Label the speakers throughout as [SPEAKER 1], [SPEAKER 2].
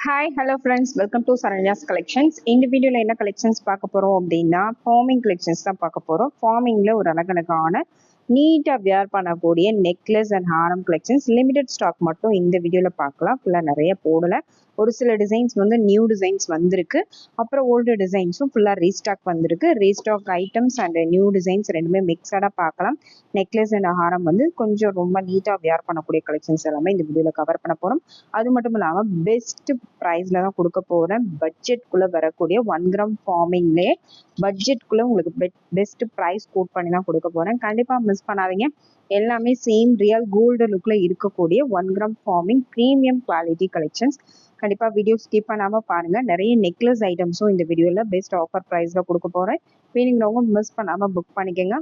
[SPEAKER 1] Hi hello friends welcome to Saranya's collections இந்த வீடியோவில் என்ன கலெக்ஷன்ஸ் பார்க்க போகிறோம் அப்படின்னா ஃபார்மிங் கலெக்ஷன்ஸ் தான் பார்க்க போகிறோம் ஃபார்மிங்கில் ஒரு அழகழகான நீட்டாக வியர் பண்ணக்கூடிய நெக்லஸ் அண்ட் ஹாரம் கலெக்ஷன்ஸ் லிமிடெட் ஸ்டாக் மட்டும் இந்த வீடியோவில் பார்க்கலாம். ஃபுல்லாக நிறைய போடலை. ஒரு சில டிசைன்ஸ் வந்து நியூ டிசைன்ஸ் வந்திருக்கு. அப்புறம் ஓல்டு டிசைன்ஸும் ஃபுல்லாக ரீஸ்டாக் வந்திருக்கு. Restock items and new designs ரெண்டுமே மிக்சடாக பார்க்கலாம். நெக்லஸ் அண்ட் ஹாரம் வந்து கொஞ்சம் ரொம்ப நீட்டாக வியர் பண்ணக்கூடிய கலெக்ஷன்ஸ் எல்லாமே இந்த வீடியோவில் கவர் பண்ண போகிறோம் அது மட்டும் இல்லாமல் பெஸ்ட் ப்ரைஸில் தான் கொடுக்க போகிறேன் பட்ஜெட்குள்ளே வரக்கூடிய ஒன் கிராம் ஃபார்மிங்லேயே பட்ஜெட்குள்ளே உங்களுக்கு பெஸ்ட் ப்ரைஸ் கோட் பண்ணி தான் கொடுக்க போகிறேன் கண்டிப்பாக மிஸ் பண்ணாதீங்க. எல்லாமே சேம் ரியல் கோல்டு லுக்கில் இருக்கக்கூடிய one gram forming premium quality collections கண்டிப்பாக வீடியோ ஸ்கிப் பண்ணாமல் பாருங்கள் நிறைய நெக்லஸ் ஐட்டம்ஸும் இந்த வீடியோவில் பெஸ்ட் ஆஃபர் ப்ரைஸில் கொடுக்க போகிறேன் வேணுங்கிறவங்க மிஸ் பண்ணாமல் புக் பண்ணிக்கோங்க.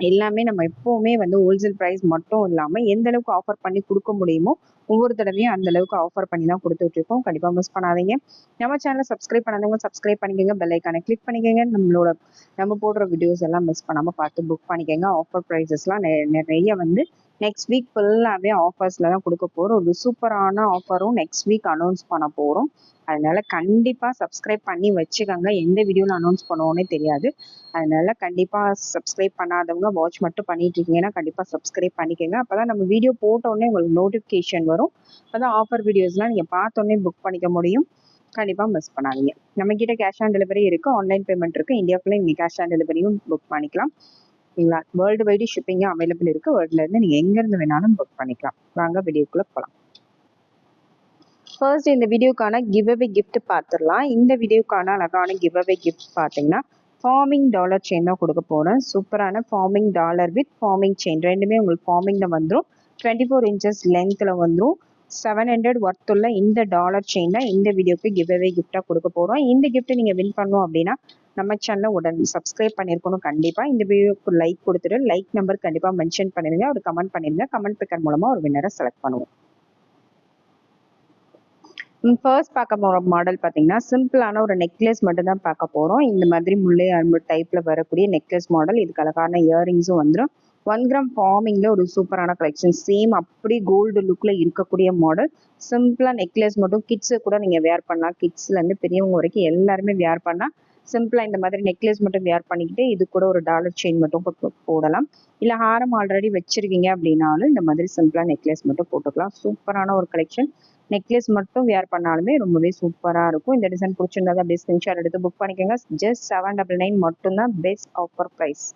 [SPEAKER 1] எல்லாமே நம்ம எப்போவுமே வந்து ஹோல்சேல் ப்ரைஸ் மட்டும் இல்லாமல் எந்த அளவுக்கு ஆஃபர் பண்ணி கொடுக்க முடியுமோ ஒவ்வொரு தடவையும் அந்த அளவுக்கு ஆஃபர் பண்ணி தான் கொடுத்துட்டு இருக்கோம். கண்டிப்பாக மிஸ் பண்ணாதீங்க. நம்ம சேனலை சப்ஸ்கிரைப் பண்ணாதவங்க சப்ஸ்கிரைப் பண்ணிக்கோங்க. பெல் ஐக்கானை கிளிக் பண்ணிக்கோங்க. நம்மளோட நம்ம போடுற வீடியோஸ் எல்லாம் மிஸ் பண்ணாமல் பார்த்து புக் பண்ணிக்கோங்க. ஆஃபர் ப்ரைஸஸ்லாம் நிறைய வந்து நெக்ஸ்ட் வீக் ஃபுல்லாகவே ஆஃபர்ஸில் தான் கொடுக்க போகிறோம் ஒரு சூப்பரான ஆஃபரும் நெக்ஸ்ட் வீக் அனௌன்ஸ் பண்ண போகிறோம் அதனால கண்டிப்பாக சப்ஸ்கிரைப் பண்ணி வச்சுக்கோங்க. எந்த வீடியோவில் அனௌன்ஸ் பண்ணுவோன்னே தெரியாது. அதனால கண்டிப்பாக சப்ஸ்கிரைப் பண்ணாதவங்க வாட்ச் மட்டும் பண்ணிட்டு இருக்கீங்கன்னா கண்டிப்பாக சப்ஸ்கிரைப் பண்ணிக்கோங்க. அப்போ தான் நம்ம வீடியோ போட்டோடனே உங்களுக்கு நோட்டிஃபிகேஷன் வரும். அதான் ஆஃபர் வீடியோஸ்லாம் நீங்கள் பார்த்தோன்னே புக் பண்ணிக்க முடியும். கண்டிப்பாக மிஸ் பண்ணாதீங்க. நம்ம கிட்ட கேஷ் ஆன் டெலிவரி இருக்குது ஆன்லைன் பேமெண்ட் இருக்குது இந்தியாவுக்குள்ளே நீங்கள் கேஷ் ஆன் டெலிவரியும் புக் பண்ணிக்கலாம். சரிங்களா வேர்ல்டு வைடு ஷிப்பிங்கும் அவைலபிள் இருக்குது வேர்ல்டுலேருந்து நீங்கள் எங்கேருந்து வேணாலும் புக் பண்ணிக்கலாம். வாங்க வீடியோக்குள்ளே போகலாம் ஃபர்ஸ்ட் இந்த வீடியோக்கான கிவ் அவே கிஃப்ட் பார்த்துடலாம். இந்த வீடியோக்கான அழகான கிவ் அவே கிஃப்ட் பார்த்தீங்கன்னா ஃபார்மிங் டாலர் செயின் தான் கொடுக்க போகிறேன் சூப்பரான forming dollar with forming chain ரெண்டுமே உங்களுக்கு ஃபார்மிங்கில் வந்துடும் டுவெண்ட்டி ஃபோர் இன்ச்சஸ் லென்த்தில் வந்துடும் செவன் ஹண்ட்ரட் ஒர்த் உள்ள இந்த டாலர் செயின் தான் இந்த வீடியோக்கு கிவ் அவே கிஃப்டாக கொடுக்க போகிறோம் இந்த கிஃப்ட்டை நீங்கள் வின் பண்ணோம் அப்படின்னா நம்ம சேனலை உடனே சப்ஸ்கிரைப் பண்ணியிருக்கணும் கண்டிப்பாக இந்த வீடியோக்கு லைக் கொடுத்துட்டு லைக் நம்பர் கண்டிப்பாக மென்ஷன் பண்ணிடுங்க ஒரு கமெண்ட் பண்ணிடுங்க கமெண்ட் பிக்கர் மூலமாக ஒரு வின்னரை செலக்ட் பண்ணுவோம். ஃபர்ஸ்ட் பார்க்க போகிற மாடல் பார்த்தீங்கன்னா சிம்பிளான ஒரு நெக்லஸ் மட்டும் தான் பார்க்க போகிறோம் இந்த மாதிரி முல்லை அரும்பு டைப்பில் வரக்கூடிய நெக்லஸ் மாடல் இதுக்கு அழகான இயரிங்ஸும் வந்துடும் ஒன் கிராம் ஃபார்மிங்கில் ஒரு சூப்பரான கலெக்ஷன் சேம் அப்படி கோல்டு லுக்கில் இருக்கக்கூடிய மாடல் சிம்பிளாக நெக்லஸ் மட்டும் கிட்ஸு கூட நீங்கள் வேர் பண்ணலாம். கிட்ஸ்லேருந்து பெரியவங்க வரைக்கும் எல்லாருமே வேர் பண்ணால் சிம்பிளாக இந்த மாதிரி நெக்லஸ் மட்டும் வேர் பண்ணிக்கிட்டு இது கூட ஒரு டாலர் செயின் மட்டும் போடலாம். இல்லை ஹாரம் ஆல்ரெடி வச்சுருக்கீங்க அப்படின்னாலும் இந்த மாதிரி சிம்பிளாக நெக்லஸ் மட்டும் போட்டுக்கலாம். சூப்பரான ஒரு கலெக்ஷன் நெக்லஸ் மட்டும் வேர் பண்ணாலுமே ரொம்பவே சூப்பராக இருக்கும். இந்த டிசைன் பிடிச்சிருந்தா அப்படியே ஸ்கிரீன்ஷாட் எடுத்து புக் பண்ணிக்கோங்க. ஜஸ்ட் செவன் டபுள் நைன் மட்டும்தான் best offer price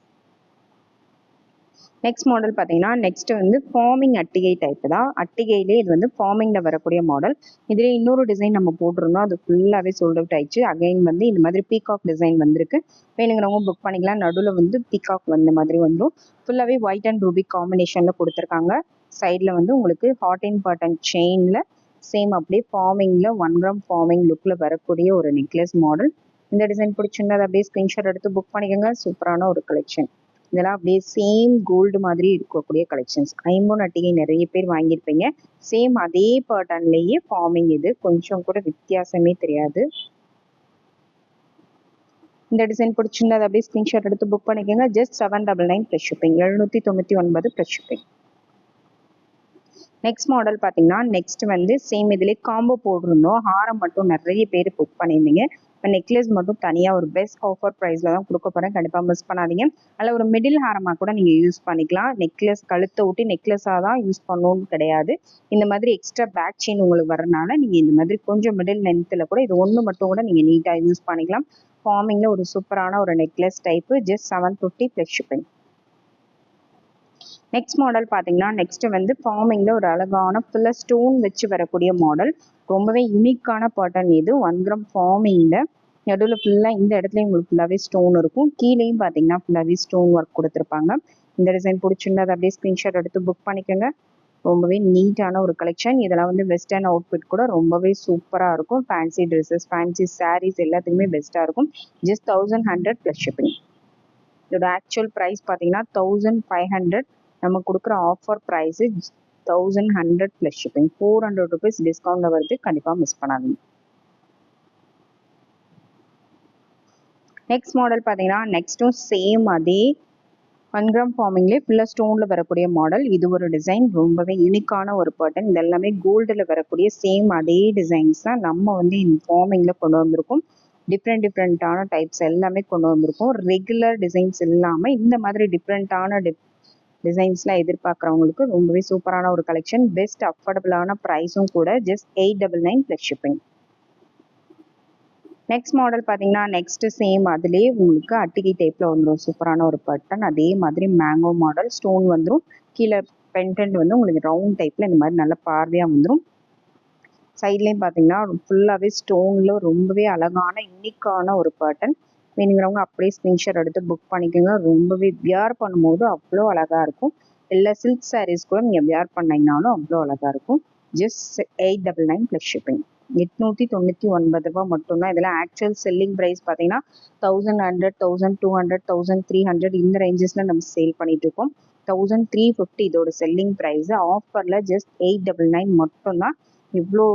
[SPEAKER 1] next model பார்த்தீங்கன்னா நெக்ஸ்ட் வந்து ஃபார்மிங் அட்டிகை டைப் தான். அட்டிகையிலே இது வந்து ஃபார்மிங்கில் வரக்கூடிய மாடல் இதில் இன்னொரு டிசைன் நம்ம போட்டிருந்தோம். அது ஃபுல்லாகவே சோல்ட் அவுட் ஆயிடுச்சு. அகைன் வந்து இந்த மாதிரி பீகாக் டிசைன் வந்திருக்கு. வேணுங்கிறவங்க புக் பண்ணிக்கலாம். நடுவில் வந்து பீகாக் வந்த மாதிரி வந்துடும் ஃபுல்லாகவே ஒயிட் அண்ட் ரூபி காம்பினேஷனில் கொடுத்துருக்காங்க. சைடில் வந்து உங்களுக்கு ஹாட் அண்ட் பட்டன் செயினில் சேம் அப்படியே ஃபார்மிங்கில் ஒன் கிராம் ஃபார்மிங் லுக்கில் வரக்கூடிய ஒரு நெக்லஸ் மாடல் இந்த டிசைன் பிடிச்சிருந்தா அதை அப்படியே ஸ்க்ரீன்ஷாட் எடுத்து புக் பண்ணிக்கோங்க. சூப்பரான ஒரு கலெக்ஷன் இதெல்லாம் அப்படியே சேம் கோல்டு மாதிரி இருக்கக்கூடிய கலெக்ஷன்ஸ் ஐம்பொன் அட்டிகை நிறைய பேர் வாங்கியிருப்பீங்க. சேம் அதே பேட்டர்ன்லேயே ஃபார்மிங் இது. கொஞ்சம் கூட வித்தியாசமே தெரியாது. இந்த டிசைன் பிடிச்சிருந்தா அதை அப்படியே ஸ்க்ரீன்ஷாட் எடுத்து புக் பண்ணிக்கோங்க. Just seven double nine plus shipping எழுநூற்றி தொண்ணூற்றி ஒன்பது ப்ளஸ் ஷிப்பிங் நெக்ஸ்ட் மாடல் பார்த்தீங்கன்னா நெக்ஸ்ட் வந்து சேம் இதிலே காம்போ போட்டிருந்தோம். ஹாரம் மட்டும் நிறைய பேர் புக் பண்ணியிருந்தீங்க. இப்போ நெக்லஸ் மட்டும் தனியாக ஒரு பெஸ்ட் ஆஃபர் ப்ரைஸில் தான் கொடுக்க போகிறேன் கண்டிப்பாக மிஸ் பண்ணாதீங்க. அதில் ஒரு மிடில் ஹாரமாக கூட நீங்கள் யூஸ் பண்ணிக்கலாம். நெக்லஸ் கழுத்தை ஊட்டி நெக்லஸாக தான் யூஸ் பண்ணணும்னு கிடையாது. இந்த மாதிரி எக்ஸ்ட்ரா பேக் செயின் உங்களுக்கு வரனால நீங்கள் இந்த மாதிரி கொஞ்சம் மிடில் லென்த்தில் கூட இது ஒன்று மட்டும் கூட நீங்கள் நீட்டாக யூஸ் பண்ணிக்கலாம். ஃபார்மிங்கில் ஒரு சூப்பரான ஒரு necklace type just seven fifty plus shipping next model பார்த்தீங்கன்னா நெக்ஸ்ட் வந்து ஃபார்மிங்கில் ஒரு அழகான ஃபுல்லாக ஸ்டோன் வச்சு வரக்கூடிய மாடல் ரொம்பவே யூனிக்கான பேட்டர்ன் இது. ஒன் கிராம் ஃபார்மிங்கில் நடுவில் ஃபுல்லாக இந்த இடத்துலையும் உங்களுக்கு ஃபுல்லாகவே ஸ்டோன் இருக்கும். கீழேயும் பார்த்தீங்கன்னா ஃபுல்லாகவே ஸ்டோன் ஒர்க் கொடுத்துருப்பாங்க. இந்த டிசைன் பிடிச்சிருந்தா அதை அப்படியே ஸ்க்ரீன்ஷாட் எடுத்து புக் பண்ணிக்கோங்க. ரொம்பவே நீட்டான ஒரு கலெக்ஷன் இதெல்லாம் வந்து வெஸ்டர்ன் அவுட்ஃபிட் கூட ரொம்பவே சூப்பராக இருக்கும். ஃபேன்சி ட்ரெஸ்ஸஸ் ஃபேன்சி சாரீஸ் எல்லாத்துக்குமே பெஸ்ட்டாக இருக்கும். Just thousand hundred plus shipping இதோட ஆக்சுவல் ப்ரைஸ் பார்த்தீங்கன்னா தௌசண்ட் ஃபைவ் ஹண்ட்ரட் நம்ம கொடுக்குற offer price thousand hundred plus shipping four hundred rupees டிஸ்கவுண்ட்டில் வருது. கண்டிப்பாக மிஸ் பண்ணாதீங்க. நெக்ஸ்ட் மாடல் பார்த்தீங்கன்னா நெக்ஸ்ட்டும் சேம் அதே ஒன் கிராம் ஃபார்மிங்லேயே ஃபுல்லாக ஸ்டோனில் வரக்கூடிய மாடல் இது ஒரு டிசைன் ரொம்பவே யூனிக்கான ஒரு பேட்டர்ன் இது எல்லாமே கோல்டில் வரக்கூடிய சேம் அதே டிசைன்ஸ் தான் நம்ம வந்து இந்த ஃபார்மிங்கில் கொண்டு வந்திருக்கோம். டிஃப்ரெண்ட் டிஃப்ரெண்ட்டான டைப்ஸ் எல்லாமே கொண்டு வந்திருக்கோம். ரெகுலர் டிசைன்ஸ் இல்லாமல் இந்த மாதிரி டிஃப்ரெண்ட்டான டிப் டிசைன்ஸ்லாம் எதிர்பார்க்குறவங்களுக்கு ரொம்பவே சூப்பரான ஒரு கலெக்ஷன் பெஸ்ட் அஃபோர்டபுளான ப்ரைஸும் கூட just eight double nine plus shipping next model பார்த்தீங்கன்னா நெக்ஸ்ட் சேம் அதுலேயே உங்களுக்கு அட்டிகை டைப்பில் வந்துடும் சூப்பரான ஒரு பட்டன் அதே மாதிரி மேங்கோ மாடல் ஸ்டோன் வந்துடும் கீழே பென்டென்ட் வந்து உங்களுக்கு ரவுண்ட் டைப்பில் இந்த மாதிரி நல்ல பார்வையாக வந்துடும் சைட்லேயும் பார்த்தீங்கன்னா ஃபுல்லாகவே ஸ்டோனில் ரொம்பவே அழகான யூனிக்கான ஒரு பேட்டர்ன் வேணுங்கிறவங்க அப்படியே ஸ்க்ரீன்ஷாட் எடுத்து புக் பண்ணிக்கோங்க. ரொம்பவே வியர் பண்ணும்போது அவ்வளோ அழகாக இருக்கும். எல்லா சில்க் சாரீஸ் கூட நீங்கள் வியர் பண்ணிங்கனாலும் அவ்வளோ அழகாக இருக்கும். Just eight double nine plus shipping எட்நூற்றி தொண்ணூற்றி ஒன்பது ரூபா மட்டும்தான். இதில் ஆக்சுவல் செல்லிங் ப்ரைஸ் பார்த்தீங்கன்னா thousand hundred thousand two hundred thousand three hundred இந்த ரேஞ்சஸில் நம்ம சேல் பண்ணிட்டு இருக்கோம். தௌசண்ட் த்ரீ ஃபிஃப்டி இதோட செல்லிங் ப்ரைஸ் ஆஃபரில் ஜஸ்ட் எயிட் டபுள் நைன் மட்டும்தான். இவ்வளோ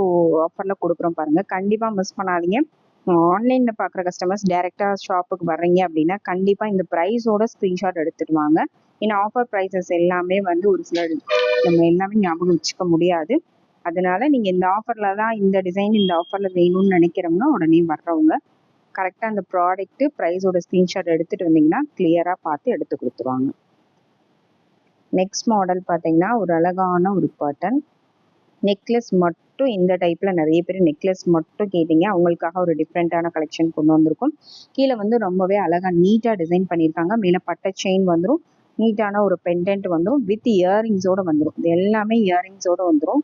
[SPEAKER 1] ஆஃபரில் கொடுக்குறோம் பாருங்கள் கண்டிப்பாக மிஸ் பண்ணாதீங்க. ஆன்லைனில் பார்க்குற கஸ்டமர்ஸ் டேரெக்டாக ஷாப்புக்கு வர்றீங்க அப்படின்னா கண்டிப்பாக இந்த ப்ரைஸோட ஸ்கிரீன்ஷாட் எடுத்துட்டு வாங்க ஏன்னா ஆஃபர் ப்ரைஸஸ் எல்லாமே வந்து ஒரு சில நம்ம எல்லாமே ஞாபகம் வச்சுக்க முடியாது. அதனால நீங்கள் இந்த ஆஃபரில் தான் இந்த டிசைன் இந்த ஆஃபரில் வேணும்னு நினைக்கிறவங்க உடனே வர்றவங்க கரெக்டாக அந்த ப்ராடக்ட்டு ப்ரைஸோட ஸ்க்ரீன்ஷாட் எடுத்துகிட்டு வந்தீங்கன்னா கிளியராக பார்த்து எடுத்து கொடுத்துருவாங்க. நெக்ஸ்ட் மாடல் பார்த்தீங்கன்னா ஒரு அழகான ஒரு பட்டன் நெக்லஸ் மட்டும் இந்த டைப்பில் நிறைய பேர் நெக்லஸ் மட்டும் கேட்டீங்க. அவங்களுக்காக ஒரு டிஃப்ரெண்ட்டான கலெக்ஷன் கொண்டு வந்திருக்கும். கீழே வந்து ரொம்பவே அழகாக நீட்டாக டிசைன் பண்ணியிருக்காங்க. மேலே பட்டை செயின் வந்துடும் நீட்டான ஒரு பெண்டன்ட் வந்துடும் வித் இயரிங்ஸோடு வந்துடும் இது எல்லாமே இயரிங்ஸோடு வந்துடும்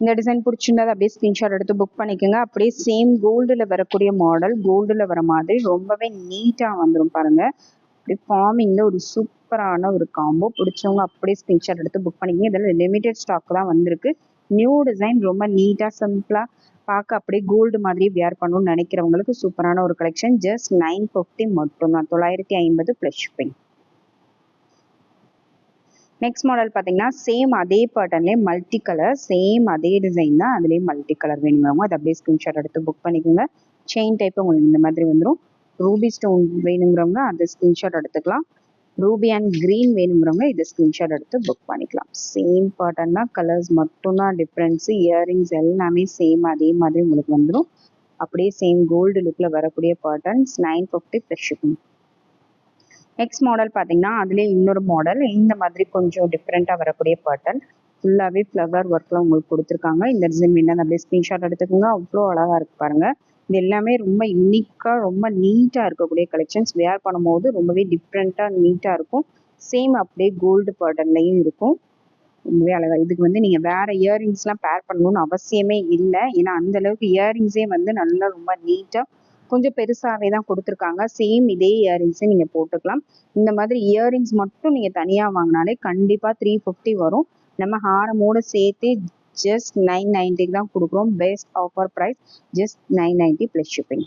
[SPEAKER 1] இந்த டிசைன் பிடிச்சிருந்தா அப்படியே ஸ்க்ரீன்ஷாட் எடுத்து புக் பண்ணிக்கோங்க. அப்படியே சேம் கோல்டில் வரக்கூடிய மாடல் கோல்டில் வர மாதிரி ரொம்பவே நீட்டாக வந்துடும் பாருங்கள் அப்படி ஃபார்மிங்கில் ஒரு சூப்பரான ஒரு காம்போ பிடிச்சவங்க அப்படியே ஸ்க்ரீன்ஷாட் எடுத்து புக் பண்ணிக்கோங்க. இதில் லிமிடெட் ஸ்டாக் தான் வந்திருக்கு. நியூ டிசைன் ரொம்ப நீட்டாக சிம்பிளாக பார்க்க அப்படியே கோல்டு மாதிரி வியர் பண்ணணும்னு நினைக்கிறவங்களுக்கு சூப்பரான ஒரு கலெக்ஷன் ஜஸ்ட் நைன் ஃபிஃப்டி மட்டும்தான். தொள்ளாயிரத்தி ஐம்பது ப்ளஸ் ஷிப்பிங் நெக்ஸ்ட் மாடல் பார்த்தீங்கன்னா சேம் அதே பேட்டர்ன்லேயே மல்டி கலர் சேம் அதே டிசைன் தான். அதுலேயே மல்டி கலர் வேணுங்கிறவங்க அதை அப்படியே ஸ்க்ரீன்ஷாட் எடுத்து புக் பண்ணிக்கோங்க. செயின் டைப் உங்களுக்கு இந்த மாதிரி வந்துடும் ரூபி ஸ்டோன் வேணுங்கிறவங்க அதை ஸ்க்ரீன்ஷாட் எடுத்துக்கலாம். ரூபி அண்ட் க்ரீன் வேணுங்கிறவங்க இதை ஸ்க்ரீன்ஷாட் எடுத்து புக் பண்ணிக்கலாம். சேம் பேட்டர்ன் தான் கலர்ஸ் மட்டும்தான் டிஃப்ரென்ஸு இயரிங்ஸ் எல்லாமே சேம் அதே மாதிரி உங்களுக்கு வந்துடும் அப்படியே சேம் கோல்டு லுக்கில் வரக்கூடிய patterns nine fifty plus shipping next model பார்த்தீங்கன்னா அதுலேயே இன்னொரு மாடல் இந்த மாதிரி கொஞ்சம் டிஃப்ரெண்ட்டாக வரக்கூடிய பேட்டர்ன் ஃபுல்லாகவே ஃப்ளவர் ஒர்க்கில் உங்களுக்கு கொடுத்துருக்காங்க. இந்த டிசைன் என்ன அப்படியே ஸ்க்ரீன்ஷாட் எடுத்துக்கோங்க. அவ்வளோ அழகாக இருக்கு பாருங்கள் இது எல்லாமே ரொம்ப யூனிக்காக ரொம்ப நீட்டாக இருக்கக்கூடிய கலெக்ஷன்ஸ் வேர் பண்ணும்போது ரொம்பவே டிஃப்ரெண்ட்டாக நீட்டாக இருக்கும். சேம் அப்படியே கோல்டு பேட்டர்ன்லையும் இருக்கும். ரொம்பவே அழகாக இதுக்கு வந்து நீங்கள் வேறு இயரிங்ஸ்லாம் பேர் பண்ணணும்னு அவசியமே இல்லை. ஏன்னா அந்த அளவுக்கு இயரிங்ஸே வந்து நல்லா ரொம்ப நீட்டாக கொஞ்சம் பெருசாகவே தான் கொடுத்துருக்காங்க. சேம் இதே இயரிங்ஸை நீங்கள் போட்டுக்கலாம். இந்த மாதிரி இயரிங்ஸ் மட்டும் நீங்கள் தனியாக வாங்கினாலே கண்டிப்பாக த்ரீ ஃபிஃப்டி வரும். நம்ம ஹாரமோடு சேர்த்து ஜஸ்ட் நைன் நைன்ட்டிக்கு தான் கொடுக்குறோம். Best offer price just nine ninety plus shipping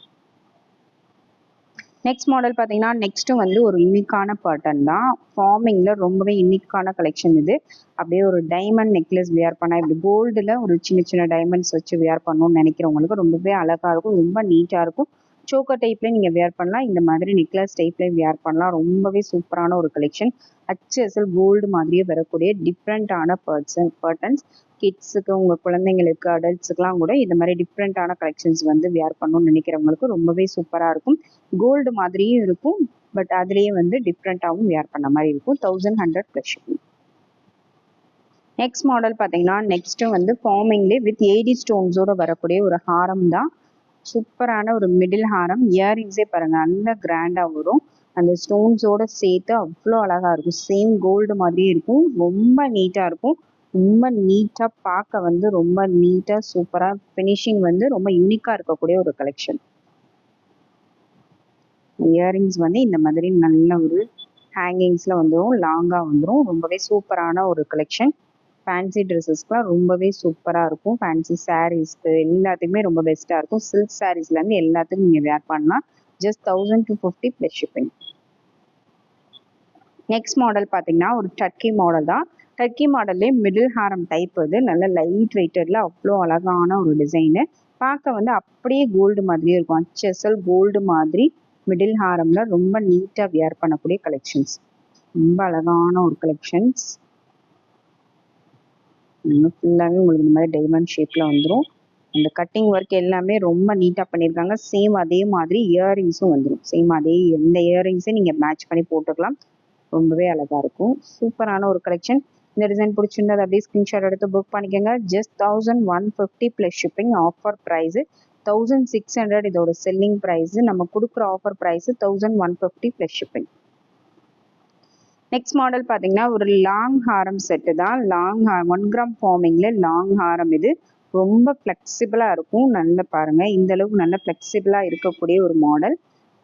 [SPEAKER 1] next model பார்த்தீங்கன்னா நெக்ஸ்ட்டு வந்து ஒரு யூனிக்கான பேட்டர்ன் தான். ஃபார்மிங்கில் ரொம்பவே யூனிக்கான கலெக்ஷன் இது. அப்படியே ஒரு டைமண்ட் நெக்லஸ் வியர் பண்ணால் இப்படி கோல்டில் ஒரு சின்ன சின்ன டைமண்ட்ஸ் வச்சு வியர் பண்ணணும்னு நினைக்கிறவங்களுக்கு ரொம்பவே அழகாக இருக்கும். ரொம்ப நீட்டாக இருக்கும். சோக்கர் டைப்லேயும் நீங்கள் வியர் பண்ணலாம். இந்த மாதிரி நெக்லஸ் டைப்லேயும் வியர் பண்ணலாம். ரொம்பவே சூப்பரான ஒரு கலெக்ஷன் ஹச்எஸ்எல் கோல்டு மாதிரியே வரக்கூடிய டிஃப்ரெண்ட்டான பர்சன் பர்டன்ஸ் கிட்ஸுக்கு உங்கள் குழந்தைங்களுக்கு அடல்ட்ஸுக்கெலாம் கூட இந்த மாதிரி டிஃப்ரெண்ட்டான கலெக்ஷன்ஸ் வந்து வியர் பண்ணணும்னு நினைக்கிறவங்களுக்கு ரொம்பவே சூப்பராக இருக்கும். கோல்டு மாதிரியும் இருக்கும். பட் அதுலேயே வந்து டிஃப்ரெண்ட்டாகவும் வியர் பண்ண மாதிரி இருக்கும். Thousand hundred plus next model பார்த்தீங்கன்னா நெக்ஸ்ட்டு வந்து ஃபார்மிங்லேயே வித் எயிட்டி ஸ்டோன்ஸோட வரக்கூடிய ஒரு ஹாரம் தான். சூப்பரான ஒரு மிடில் ஹாரம். இயரிங்ஸே பாருங்க நல்ல கிராண்டாக வரும். அந்த ஸ்டோன்ஸோட சேர்த்து அவ்வளோ அழகாக இருக்கும். சேம் கோல்டு மாதிரியே இருக்கும். ரொம்ப நீட்டாக இருக்கும். ரொம்ப நீட்டாக பார்க்க வந்து ரொம்ப நீட்டாக சூப்பராக ஃபினிஷிங் வந்து ரொம்ப யூனிக்காக இருக்கக்கூடிய ஒரு கலெக்ஷன் இயரிங்ஸ் வந்து இந்த மாதிரி நல்ல ஒரு ஹேங்கிங்ஸில் வந்துடும் லாங்காக வந்துடும் ரொம்பவே சூப்பரான ஒரு கலெக்ஷன் ஃபேன்சி ட்ரெஸ்ஸஸ்க்குலாம் ரொம்பவே சூப்பராக இருக்கும். ஃபேன்சி சாரீஸ்க்கு எல்லாத்துக்குமே ரொம்ப பெஸ்ட்டாக இருக்கும். சில்க் சாரீஸ்லேருந்து எல்லாத்துக்கும் நீங்கள் வேர் பண்ணலாம். Just thousand two fifty plus shipping next model பார்த்தீங்கன்னா ஒரு டர்க்கி மாடல் தான். டர்க்கி மாடல்லே மிடில் ஹாரம் டைப் அது நல்ல லைட் வெயிட்டடில் அவ்வளோ அழகான ஒரு டிசைனு பார்க்க வந்து அப்படியே கோல்டு மாதிரியே இருக்கும். ஹச்எஸ்எல் கோல்டு மாதிரி மிடில் ஹாரமில் ரொம்ப நீட்டாக வியர் பண்ணக்கூடிய கலெக்ஷன்ஸ் ரொம்ப அழகான ஒரு கலெக்ஷன்ஸ் ஃபுல்லாகவே உங்களுக்கு இந்த மாதிரி டைமண்ட் ஷேப்பில் வந்துடும் அந்த கட்டிங் ஒர்க் எல்லாமே ரொம்ப நீட்டாக பண்ணியிருக்காங்க சேம் அதே மாதிரி இயரிங்ஸும் வந்துடும் சேம் அதே எந்த இயரிங்ஸையும் நீங்கள் மேட்ச் பண்ணி போட்டுக்கலாம். ரொம்பவே அழகாக இருக்கும். சூப்பரான ஒரு கலெக்ஷன் இந்த டிசைன் பிடிச்சிருந்தது அப்படியே ஸ்க்ரீன்ஷாட் எடுத்து புக் பண்ணிக்கோங்க. Just thousand one fifty plus shipping offer price thousand six hundred இதோட செல்லிங் ப்ரைஸு நம்ம கொடுக்குற offer price thousand one fifty plus shipping next model பார்த்தீங்கன்னா ஒரு லாங் ஹாரம் செட்டு தான். லாங் ஒன் கிராம் ஃபார்மிங்கில் லாங் ஹாரம் இது. ரொம்ப ஃப்ளெக்சிபிளாக இருக்கும். நல்ல பாருங்கள் இந்த அளவுக்கு நல்ல ஃப்ளெக்சிபிளாக இருக்கக்கூடிய ஒரு மாடல்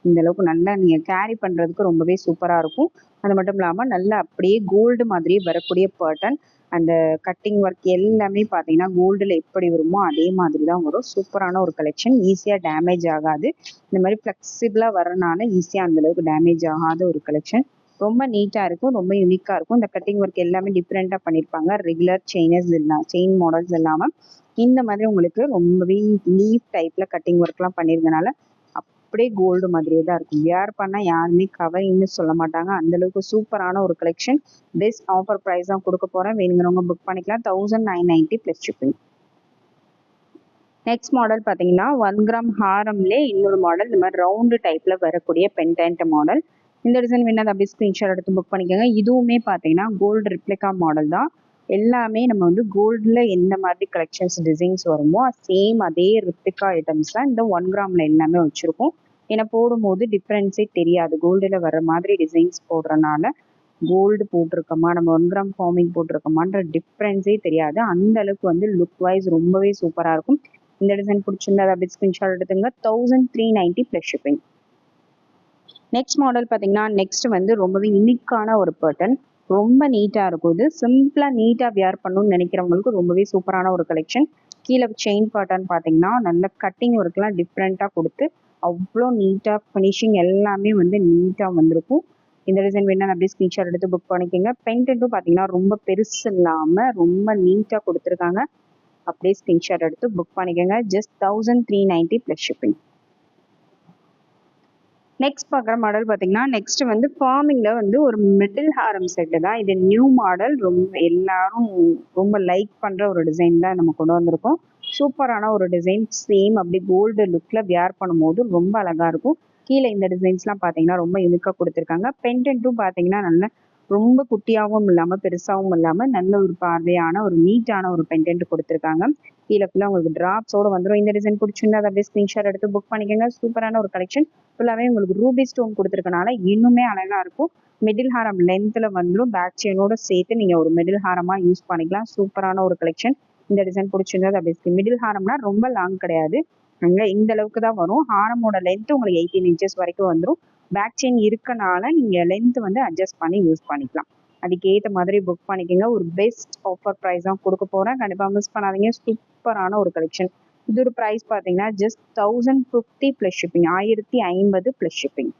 [SPEAKER 1] இந்த அளவுக்கு நல்லா நீங்கள் கேரி பண்ணுறதுக்கு ரொம்பவே சூப்பராக இருக்கும். அது மட்டும் இல்லாமல் நல்லா அப்படியே கோல்டு மாதிரியே வரக்கூடிய பேட்டர்ன் அந்த கட்டிங் ஒர்க் எல்லாமே பார்த்தீங்கன்னா கோல்டில் எப்படி வருமோ அதே மாதிரி தான் வரும். சூப்பரான ஒரு கலெக்ஷன் ஈஸியாக டேமேஜ் ஆகாது. இந்த மாதிரி ஃப்ளெக்சிபிளாக வரனால ஈஸியாக அந்தளவுக்கு டேமேஜ் ஆகாத ஒரு கலெக்ஷன் ரொம்ப நீட்டாக இருக்கும் ரொம்ப யூனிக்காக இருக்கும். இந்த கட்டிங் ஒர்க் எல்லாமே டிஃப்ரெண்ட்டாக பண்ணியிருப்பாங்க ரெகுலர் செயினஸ் இல்லாம செயின் மாடல்ஸ் இல்லாமல் இந்த மாதிரி உங்களுக்கு ரொம்பவே லீஃப் டைப்பில் கட்டிங் ஒர்க்லாம் பண்ணியிருக்கனால அப்படியே கோல்டு மாதிரியே தான் இருக்கும். யார் பண்ணால் யாருமே கவரிங்னு சொல்ல மாட்டாங்க. அந்தளவுக்கு சூப்பரான ஒரு கலெக்ஷன் பெஸ்ட் ஆஃபர் ப்ரைஸ் தான் கொடுக்க போகிறேன் வேணுங்கிறவங்க புக் பண்ணிக்கலாம். Thousand nine ninety plus shipping next model பார்த்தீங்கன்னா ஒன் கிராம் ஹாரம்லே இன்னொரு மாடல் இந்த மாதிரி ரவுண்டு டைப்பில் வரக்கூடிய பென்டென்ட் மாடல் இந்த டிசைன் வேணால் அப்படியே ஸ்க்ரீன்ஷாட் எடுத்து புக் பண்ணிக்கோங்க. இதுவுமே பார்த்தீங்கன்னா கோல்டு ரிப்ளிகா மாடல் தான். எல்லாமே நம்ம வந்து கோல்டில் எந்த மாதிரி கலெக்ஷன்ஸ் டிசைன்ஸ் வருமோ சேம் அதே ரிப்ளிகா ஐட்டம்ஸ் தான் இந்த ஒன் கிராமில் எல்லாமே வச்சுருக்கோம். ஏன்னா போடும்போது டிஃப்ரென்ஸே தெரியாது. கோல்டில் வர மாதிரி டிசைன்ஸ் போடுறனால கோல்டு போட்டிருக்கோமா நம்ம ஒன் கிராம் ஃபார்மிங் போட்டிருக்கோமான்ற டிஃப்ரென்ஸே தெரியாது. அந்த அளவுக்கு வந்து லுக் வைஸ் ரொம்பவே சூப்பராக இருக்கும். இந்த டிசைன் பிடிச்சிருந்தா அப்படி ஸ்கிரீன்ஷாட் எடுத்துங்க thousand three ninety plus shipping next model பார்த்தீங்கன்னா நெக்ஸ்ட் வந்து ரொம்பவே யூனிக்கான ஒரு பேட்டர்ன் ரொம்ப நீட்டாக இருக்கும் இது. சிம்பிளாக நீட்டாக வியர் பண்ணணும்னு நினைக்கிறவங்களுக்கு ரொம்பவே சூப்பரான ஒரு கலெக்ஷன் கீழே செயின் பேட்டர்ன் பார்த்தீங்கன்னா நல்ல கட்டிங் ஒர்க்லாம் டிஃப்ரெண்ட்டாக கொடுத்து அவ்வளோ நீட்டாக ஃபினிஷிங் எல்லாமே வந்து நீட்டாக வந்திருக்கும். இந்த டிசைன் வேணால் அப்படியே ஸ்க்ரீன்ஷாட் எடுத்து புக் பண்ணிக்கோங்க. பெயிண்ட்டும் பார்த்தீங்கன்னா ரொம்ப பெருசு இல்லாமல் ரொம்ப நீட்டாக கொடுத்துருக்காங்க. அப்படியே ஸ்க்ரீன்ஷாட் எடுத்து புக் பண்ணிக்கோங்க. Just thousand three ninety plus shipping next பார்க்குற மாடல் பார்த்தீங்கன்னா நெக்ஸ்ட் வந்து ஃபார்மிங்கில் வந்து ஒரு மிடில் ஹாரம் செட்டு தான். இது நியூ மாடல் ரொம்ப எல்லாரும் ரொம்ப லைக் பண்ணுற ஒரு டிசைன் தான் நம்ம கொண்டு வந்திருக்கோம். சூப்பரான ஒரு டிசைன் சேம் அப்படி கோல்டு லுக்கில் வியர் பண்ணும்போது ரொம்ப அழகாக இருக்கும். கீழே இந்த டிசைன்ஸ்லாம் பார்த்தீங்கன்னா ரொம்ப யூனிக்காக கொடுத்துருக்காங்க. பென்டென்ட்டும் பார்த்தீங்கன்னா நல்ல ரொம்ப குட்டியாகவும் இல்லாமல் பெருசாகவும் இல்லாமல் நல்ல ஒரு பார்வையான ஒரு நீட்டான ஒரு பென்டென்ட் கொடுத்துருக்காங்க. கீழே ஃபுல்லாக உங்களுக்கு ட்ராப்ஸோடு வந்துடும் இந்த டிசைன் பிடிச்சிருந்தா அதை அப்படியே ஸ்க்ரீன்ஷாட் எடுத்து புக் பண்ணிக்கோங்க. சூப்பரான ஒரு கலெக்ஷன் ஃபுல்லாகவே உங்களுக்கு ரூபி ஸ்டோன் கொடுத்துருக்கனால இன்னுமே அழகாக இருக்கும். மிடில் ஹாரம் லென்த்தில் வந்துடும் பேக் செயினோட சேர்த்து நீங்கள் ஒரு மிடில் ஹாரமாக யூஸ் பண்ணிக்கலாம். சூப்பரான ஒரு கலெக்ஷன் இந்த டிசைன் பிடிச்சிருந்தா அப்படியே மிடில் ஹாரம்னா ரொம்ப லாங் கிடையாது. அங்கே இந்த அளவுக்கு தான் வரும். ஹாரமோட லென்த் உங்களுக்கு எயிட்டீன் இன்ச்சஸ் வரைக்கும் வந்துடும் பேக் செயின் இருக்கனால நீங்கள் லென்த் வந்து அட்ஜஸ்ட் பண்ணி யூஸ் பண்ணிக்கலாம். அதுக்கேற்ற மாதிரி புக் பண்ணிக்கோங்க. ஒரு பெஸ்ட் ஆஃபர் ப்ரைஸ் தான் கொடுக்க போகிறேன் கண்டிப்பாக மிஸ் பண்ணாதீங்க. சூப்பரான ஒரு கலெக்ஷன் இது ஒரு ப்ரைஸ் பார்த்தீங்கன்னா just thousand fifty plus shipping ஆயிரத்தி ஐம்பது ப்ளஸ் ஷிப்பிங்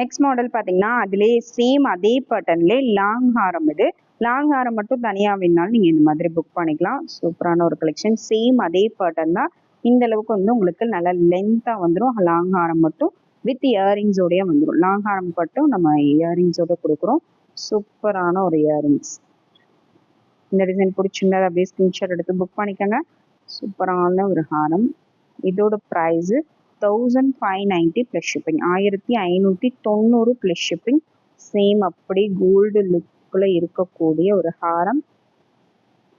[SPEAKER 1] நெக்ஸ்ட் மாடல் பார்த்தீங்கன்னா அதுலேயே சேம் அதே பட்டன்லே லாங் ஹாரம் இது. லாங் ஹாரம் மட்டும் தனியாக வேணாலும் நீங்கள் இந்த மாதிரி புக் பண்ணிக்கலாம். சூப்பரான ஒரு கலெக்ஷன் சேம் அதே பேட்டர்ன் தான். இந்த அளவுக்கு வந்து உங்களுக்கு நல்லா லென்த்தாக வந்துடும் லாங் ஹாரம் மட்டும் வித் இயரிங்ஸோடய வந்துடும் லாங் ஹாரம் மட்டும் நம்ம இயரிங்ஸோட கொடுக்குறோம். சூப்பரான ஒரு இயரிங்ஸ். இந்த டிசைன் பிடிச்சிருந்தா அப்படியே ஸ்கிரீன்ஷாட் எடுத்து புக் பண்ணிக்கோங்க. சூப்பரான ஒரு ஹாரம். இதோட price thousand five ninety plus shipping ஆயிரத்தி ஐநூற்றி தொண்ணூறு ப்ளஸ் ஷிப்பிங் சேம் அப்படி கோல்டு லுக்கில் இருக்கக்கூடிய ஒரு ஹாரம்.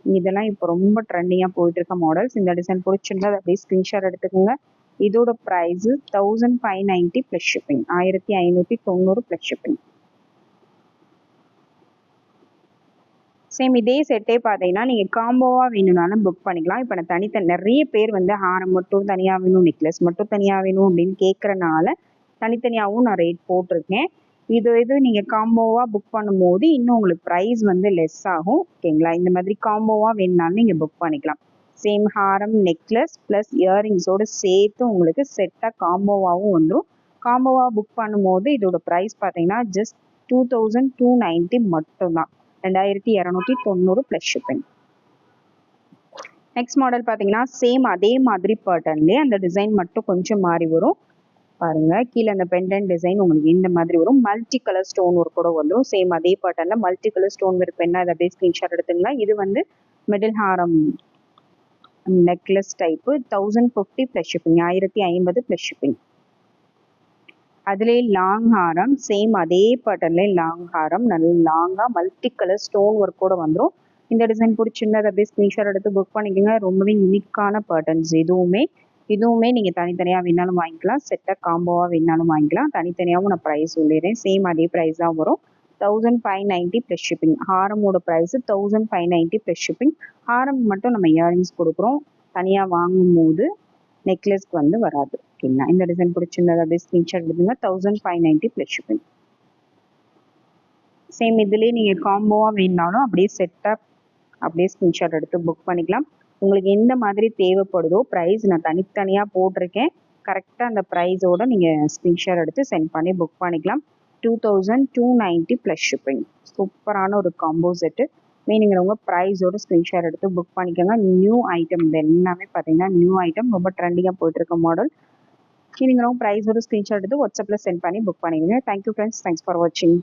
[SPEAKER 1] இதெல்லாம் இப்போ ரொம்ப ட்ரெண்டிங்காக போயிட்டு இருக்க மாடல்ஸ் இந்த டிசைன் பிடிச்சிருந்தா அப்படியே ஸ்க்ரீன்ஷாட் எடுத்துக்கோங்க. இதோட price thousand five ninety plus shipping ஆயிரத்தி ஐநூற்றி தொண்ணூறு ப்ளஸ் ஷிப்பிங் சேம் இதே செட்டே பார்த்தீங்கன்னா நீங்கள் காம்போவாக வேணும்னாலும் புக் பண்ணிக்கலாம். இப்போ நான் தனித்தனி நிறைய பேர் வந்து ஹாரம் மட்டும் தனியாக வேணும் நெக்லஸ் மட்டும் தனியாக வேணும் அப்படின்னு கேட்குறனால தனித்தனியாகவும் நான் ரேட் போட்டிருக்கேன். இது இது நீங்கள் காம்போவாக புக் பண்ணும்போது இன்னும் உங்களுக்கு ப்ரைஸ் வந்து லெஸ் ஆகும். ஓகேங்களா? இந்த மாதிரி காம்போவாக வேணுனாலும் நீங்கள் புக் பண்ணிக்கலாம். சேம் ஹாரம் நெக்லஸ் ப்ளஸ் இயரிங்ஸோடு சேர்த்து உங்களுக்கு செட்டாக காம்போவாகவும் வந்துடும் காம்போவாக புக் பண்ணும்போது இதோட ப்ரைஸ் பார்த்தீங்கன்னா just two thousand two ninety மட்டும்தான். ரெண்டாயிரத்தி இரநூத்தி தொண்ணூறு ப்ளஸ் ஷிப்பிங் நெக்ஸ்ட் மாடல் பார்த்தீங்கன்னா சேம் அதே மாதிரி பேட்டர்ன்லேயே அந்த டிசைன் மட்டும் கொஞ்சம் மாறி வரும். பாருங்க கீழே அந்த பெண்டன் டிசைன் உங்களுக்கு இந்த மாதிரி வரும். மல்டி கலர் ஸ்டோன் ஒர்க் கூட வந்துடும் சேம் அதே பேட்டர்னில் மல்டி கலர் ஸ்டோன் ஒர்க் அதை இதை அப்படியே ஸ்க்ரீன்ஷாட் எடுத்துக்கலாம் இது வந்து மிடில் ஹாரம் necklace type thousand fifty plus shipping ஆயிரத்தி ஐம்பது ப்ளஸ் ஷிப்பிங் அதுலேயே லாங் ஹாரம் சேம் அதே பேட்டர்ன்லேயே லாங் ஹாரம் நல்ல லாங்காக மல்டி கலர் ஸ்டோன் ஒர்க்கோடு வந்துடும் இந்த டிசைன் பிடிச்சிருந்தா அப்படியே ஸ்க்ரீன்ஷாட் எடுத்து புக் பண்ணிக்கோங்க. ரொம்பவே யூனிக்கான பேட்டர்ன்ஸ் இதுவுமே இதுவுமே நீங்கள் தனித்தனியாக வேணாலும் வாங்கிக்கலாம். செட்டாக காம்போவாக வேணாலும் வாங்கிக்கலாம். தனித்தனியாகவும் நான் ப்ரைஸ் சொல்லிடுறேன். சேம் அதே ப்ரைஸ் தான் வரும். Thousand five ninety plus shipping ஹாரமோட price thousand five ninety plus shipping ஹாரம் மட்டும் நம்ம இயரிங்ஸ் கொடுக்குறோம். தனியாக வாங்கும் போது நெக்லஸ்க்கு வந்து வராது. ஓகேங்களா இந்த டிசைன் பிடிச்சிருந்தது அப்படியே ஸ்க்ரீன்ஷாட் எடுத்துங்க thousand five ninety plus shipping same இதுலேயே நீங்கள் காம்போவாக வேணுனாலும் அப்படியே செட்டாக அப்படியே ஸ்க்ரீன்ஷாட் எடுத்து புக் பண்ணிக்கலாம். உங்களுக்கு எந்த மாதிரி தேவைப்படுதோ ப்ரைஸ் நான் தனித்தனியாக போட்டிருக்கேன். கரெக்டாக அந்த ப்ரைஸோட நீங்கள் ஸ்க்ரீன்ஷாட் எடுத்து சென்ட் பண்ணி புக் பண்ணிக்கலாம். Two thousand two ninety plus shipping சூப்பரான ஒரு காம்போ செட்டு மீனிங்கிறவங்க ப்ரைஸோட ஸ்க்ரீன்ஷாட் எடுத்து புக் பண்ணிக்கோங்க. நியூ ஐட்டம் இது எல்லாமே பார்த்தீங்கன்னா நியூ ஐட்டம் ரொம்ப ட்ரெண்டிங்காக போயிட்டுருக்க மாடல் மீனிங்கிறவங்க ப்ரைஸோட ஸ்க்ரீன்ஷாட் எடுத்து வாட்ஸ்அப்பில் சென்ட் பண்ணி புக் பண்ணிக்கோங்க தேங்க்யூ ஃப்ரெண்ட்ஸ் தேங்க்ஸ் ஃபார் வாட்சிங்